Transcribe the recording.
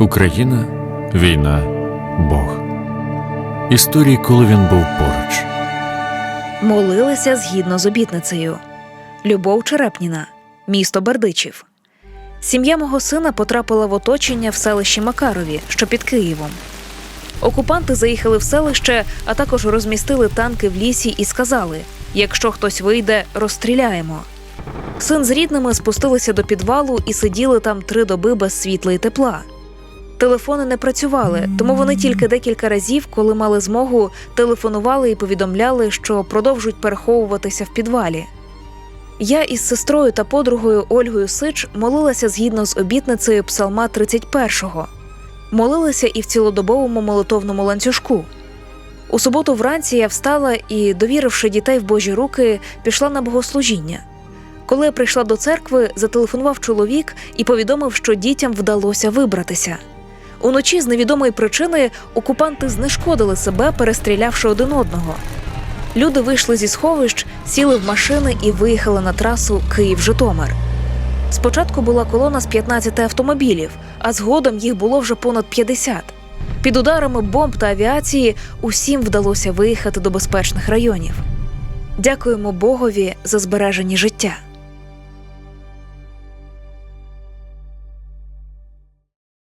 Україна, війна, Бог. Історії, коли він був поруч. Молилися згідно з обітницею. Любов Черепніна, місто Бердичів. Сім'я мого сина потрапила в оточення в селищі Макарові, що під Києвом. Окупанти заїхали в селище, а також розмістили танки в лісі і сказали: якщо хтось вийде, розстріляємо. Син з рідними спустилися до підвалу і сиділи там три доби без світла і тепла. Телефони не працювали, тому вони тільки декілька разів, коли мали змогу, телефонували і повідомляли, що продовжують переховуватися в підвалі. Я із сестрою та подругою Ольгою Сич молилася згідно з обітницею Псалма 31-го. Молилася і в цілодобовому молитовному ланцюжку. У суботу вранці я встала і, довіривши дітей в Божі руки, пішла на богослужіння. Коли я прийшла до церкви, зателефонував чоловік і повідомив, що дітям вдалося вибратися. Уночі з невідомої причини окупанти знешкодили себе, перестрілявши один одного. Люди вийшли зі сховищ, сіли в машини і виїхали на трасу Київ-Житомир. Спочатку була колона з 15 автомобілів, а згодом їх було вже понад 50. Під ударами бомб та авіації усім вдалося виїхати до безпечних районів. Дякуємо Богові за збережені життя.